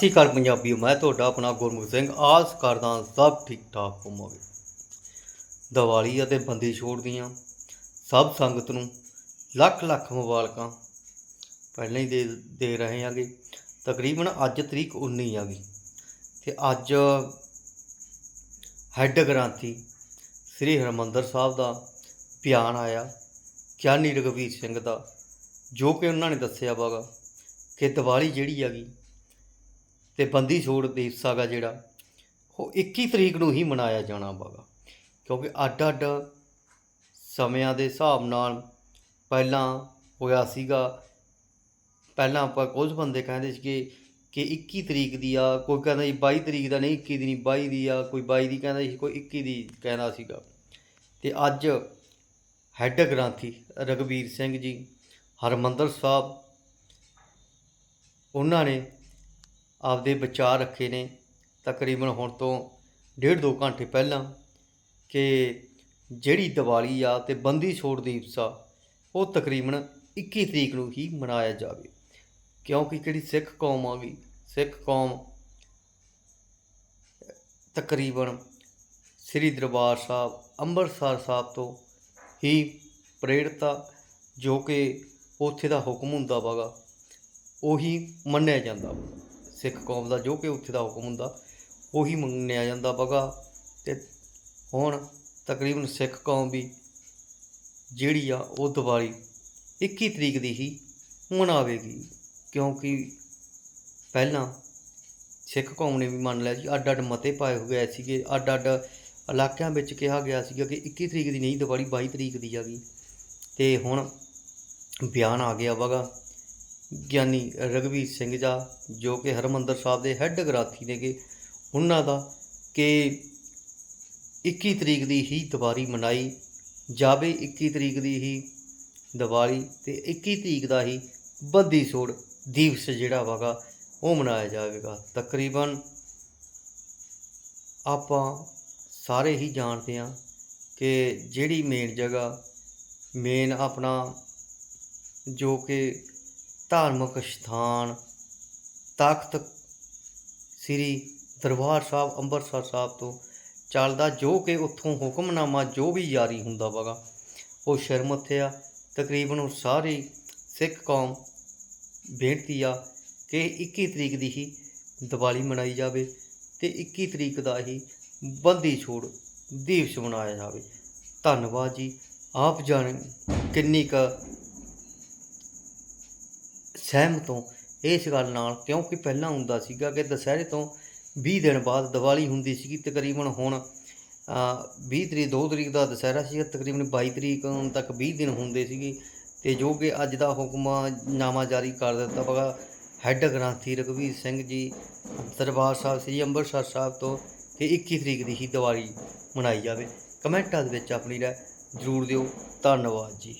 ਸਤਿ ਸ਼੍ਰੀ ਅਕਾਲ ਪੰਜਾਬੀਓ ਮੈਂ ਤੁਹਾਡਾ ਆਪਣਾ ਗੁਰਮੁਖ ਸਿੰਘ, ਆਸ ਕਰਦਾ ਸਭ ਠੀਕ ਠਾਕ ਹੋਵੋਗੇ। ਦੀਵਾਲੀ ਅਤੇ ਬੰਦੀ ਛੋੜ ਦੀਆਂ ਸਭ ਸੰਗਤ ਨੂੰ ਲੱਖ ਲੱਖ ਮੁਬਾਰਕਾਂ। ਪਹਿਲਾਂ ਹੀ ਦੇ ਦੇ ਰਹੇ ਆਗੇ ਤਕਰੀਬਨ ਅੱਜ ਤਰੀਕ 19 ਆ ਗਈ ਤੇ ਅੱਜ ਹੈੱਡ ਗ੍ਰੰਥੀ ਸ੍ਰੀ ਹਰਮੰਦਰ ਸਾਹਿਬ ਦਾ ਬਿਆਨ ਆਇਆ, ਗਿਆਨੀ ਰਘਵੀਰ ਸਿੰਘ ਦਾ, ਜੋ ਕਿ ਉਹਨਾਂ ਨੇ ਦੱਸਿਆ ਵਾਗਾ ਕਿ ਦੀਵਾਲੀ ਜਿਹੜੀ ਹੈਗੀ ਤੇ ਬੰਦੀ ਛੋੜ ਦਿਵਸ ਹੈਗਾ ਜਿਹੜਾ, ਉਹ 21 ਤਰੀਕ ਨੂੰ ਹੀ ਮਨਾਇਆ ਜਾਣਾ ਵਾਗਾ ਕਿਉਂਕਿ ਅੱਡ ਅੱਡ ਸਮਿਆਂ ਦੇ ਹਿਸਾਬ ਨਾਲ ਪਹਿਲਾਂ ਹੋਇਆ ਸੀਗਾ, ਪਹਿਲਾਂ ਆਪਾਂ ਕੁਝ ਬੰਦੇ ਕਹਿੰਦੇ ਸੀਗੇ ਕਿ 21 ਤਰੀਕ ਦੀ ਆ, ਕੋਈ ਕਹਿੰਦਾ ਜੀ 22 ਤਰੀਕ ਦਾ ਨਹੀਂ 21 ਦੀ ਨਹੀਂ 22 ਦੀ ਆ, ਕੋਈ 22 ਦੀ ਕਹਿੰਦਾ ਸੀ, ਕੋਈ 21 ਦੀ ਕਹਿੰਦਾ ਸੀਗਾ। ਤੇ ਅੱਜ ਹੈੱਡ ਗ੍ਰੰਥੀ ਰਗਵੀਰ ਸਿੰਘ ਜੀ, ਹਰਮੰਦਰ ਸਾਹਿਬ, ਉਹਨਾਂ ਨੇ ਆਪਦੇ ਵਿਚਾਰ ਰੱਖੇ ਨੇ ਤਕਰੀਬਨ ਹੁਣ ਤੋਂ ਡੇਢ ਦੋ ਘੰਟੇ ਪਹਿਲਾਂ ਕਿ ਜਿਹੜੀ ਦੀਵਾਲੀ ਆ ਤੇ ਬੰਦੀ ਛੋੜ ਦਿਵਸ ਆ, ਉਹ ਤਕਰੀਬਨ 21 ਤਰੀਕ ਨੂੰ ਹੀ ਮਨਾਇਆ ਜਾਵੇ ਕਿਉਂਕਿ ਜਿਹੜੀ ਸਿੱਖ ਕੌਮ ਆ ਗਈ, ਸਿੱਖ ਕੌਮ ਤਕਰੀਬਨ ਸ੍ਰੀ ਦਰਬਾਰ ਸਾਹਿਬ, ਅੰਮ੍ਰਿਤਸਰ ਸਾਹਿਬ ਤੋਂ ਹੀ ਪ੍ਰੇਰਿਤ ਜੋ ਕਿ ਉੱਥੇ ਦਾ ਹੁਕਮ ਹੁੰਦਾ ਵਾਗਾ ਉਹੀ ਮੰਨਿਆ ਜਾਂਦਾ ਵਾ। ਸਿੱਖ ਕੌਮ ਦਾ, ਜੋ ਕਿ ਉੱਥੇ ਦਾ ਹੁਕਮ ਹੁੰਦਾ, ਉਹੀ ਮੰਨਿਆ ਜਾਂਦਾ ਵਗਾ ਤੇ ਹੁਣ ਤਕਰੀਬਨ ਸਿੱਖ ਕੌਮ ਵੀ ਜਿਹੜੀ ਆ, ਉਹ ਦੀਵਾਲੀ 21 ਤਰੀਕ ਦੀ ਹੀ ਮਨਾਵੇਗੀ। ਕਿਉਂਕਿ ਪਹਿਲਾਂ ਸਿੱਖ ਕੌਮ ਨੇ ਵੀ ਮੰਨ ਲਿਆ ਸੀ ਅੱਡ ਅੱਡ ਮਤੇ ਪਾਏ ਹੋ ਗਏ ਸੀਗੇ ਅੱਡ ਅੱਡ ਇਲਾਕਿਆਂ ਵਿੱਚ ਕਿਹਾ ਗਿਆ ਸੀਗਾ ਕਿ 21 ਤਰੀਕ ਦੀ ਨਹੀਂ, ਦੀਵਾਲੀ 22 ਤਰੀਕ ਦੀ ਹੈਗੀ ਤੇ ਹੁਣ ਬਿਆਨ ਆ ਗਿਆ ਵਗਾ ਗਿਆਨੀ ਰਗਵੀਰ ਸਿੰਘ ਜਾ ਜੋ ਕਿ ਹਰਮੰਦਰ ਸਾਹਿਬ ਦੇ ਹੈੱਡ ਗ੍ਰਾਥੀ ਨੇਗੇ, ਉਹਨਾਂ ਦਾ ਕਿ 21 ਤਰੀਕ ਦੀ ਹੀ ਦੀਵਾਲੀ ਮਨਾਈ ਜਾਵੇ 21 ਤਰੀਕ ਦੀ ਹੀ ਦੀਵਾਲੀ ਤੇ 21 ਤਰੀਕ ਦਾ ਹੀ ਬੰਦੀ ਛੋੜ ਦਿਵਸ ਜਿਹੜਾ ਵਾਗਾ ਉਹ ਮਨਾਇਆ ਜਾਵੇਗਾ। ਤਕਰੀਬਨ ਆਪਾਂ ਸਾਰੇ ਹੀ ਜਾਣਦੇ ਹਾਂ ਕਿ ਜਿਹੜੀ ਮੇਨ ਜਗ੍ਹਾ ਮੇਨ ਆਪਣਾ ਜੋ ਕਿ ਧਾਰਮਿਕ ਸਥਾਨ, ਤਖਤ ਸ੍ਰੀ ਦਰਬਾਰ ਸਾਹਿਬ ਅੰਮ੍ਰਿਤਸਰ ਸਾਹਿਬ ਤੋਂ ਚੱਲਦਾ ਜੋ ਕਿ ਉੱਥੋਂ ਹੁਕਮਨਾਮਾ ਜੋ ਵੀ ਜਾਰੀ ਹੁੰਦਾ ਵਗਾ, ਉਹ ਸ਼ਰਮ ਉੱਥੇ ਆ। ਤਕਰੀਬਨ ਉਹ ਸਾਰੀ ਸਿੱਖ ਕੌਮ ਬੇਨਤੀ ਆ ਕਿ 21 ਤਰੀਕ ਦੀ ਹੀ ਦੀਵਾਲੀ ਮਨਾਈ ਜਾਵੇ ਤੇ 21 ਤਰੀਕ ਦਾ ਹੀ ਬੰਦੀ ਛੋੜ ਦਿਵਸ ਮਨਾਇਆ ਜਾਵੇ। ਧੰਨਵਾਦ ਜੀ। ਆਪ ਜਾਣ ਕਿੰਨੀ ਕ ਸਹਿਮਤ ਹੋ ਇਸ ਗੱਲ ਨਾਲ ਕਿਉਂਕਿ ਪਹਿਲਾਂ ਹੁੰਦਾ ਸੀਗਾ ਕਿ ਦੁਸਹਿਰੇ ਤੋਂ 20 ਦਿਨ ਬਾਅਦ ਦੀਵਾਲੀ ਹੁੰਦੀ ਸੀਗੀ ਤਕਰੀਬਨ ਹੁਣ ਅ, 20 ਤਰੀਕ 2 ਤਰੀਕ ਦਾ ਦੁਸਹਿਰਾ ਸੀਗਾ ਤਕਰੀਬਨ 22 ਤਰੀਕ ਤੱਕ 20 ਦਿਨ ਹੁੰਦੇ ਸੀਗੇ। ਤੇ ਜੋ ਕਿ ਅੱਜ ਦਾ ਹੁਕਮਨਾਮਾ ਜਾਰੀ ਕਰ ਦਿੱਤਾ ਵਾ ਹੈੱਡ ਗ੍ਰੰਥੀ ਰਘਵੀਰ ਸਿੰਘ ਜੀ ਦਰਬਾਰ ਸਾਹਿਬ ਸ੍ਰੀ ਅੰਮ੍ਰਿਤਸਰ ਸਾਹਿਬ ਤੋਂ ਕਿ 21 ਤਰੀਕ ਦੀ ਹੀ ਦੀਵਾਲੀ ਮਨਾਈ ਜਾਵੇ। ਕਮੈਂਟਾਂ ਦੇ ਵਿੱਚ ਆਪਣੀ ਰਾਏ ਜ਼ਰੂਰ ਦਿਓ। ਧੰਨਵਾਦ ਜੀ।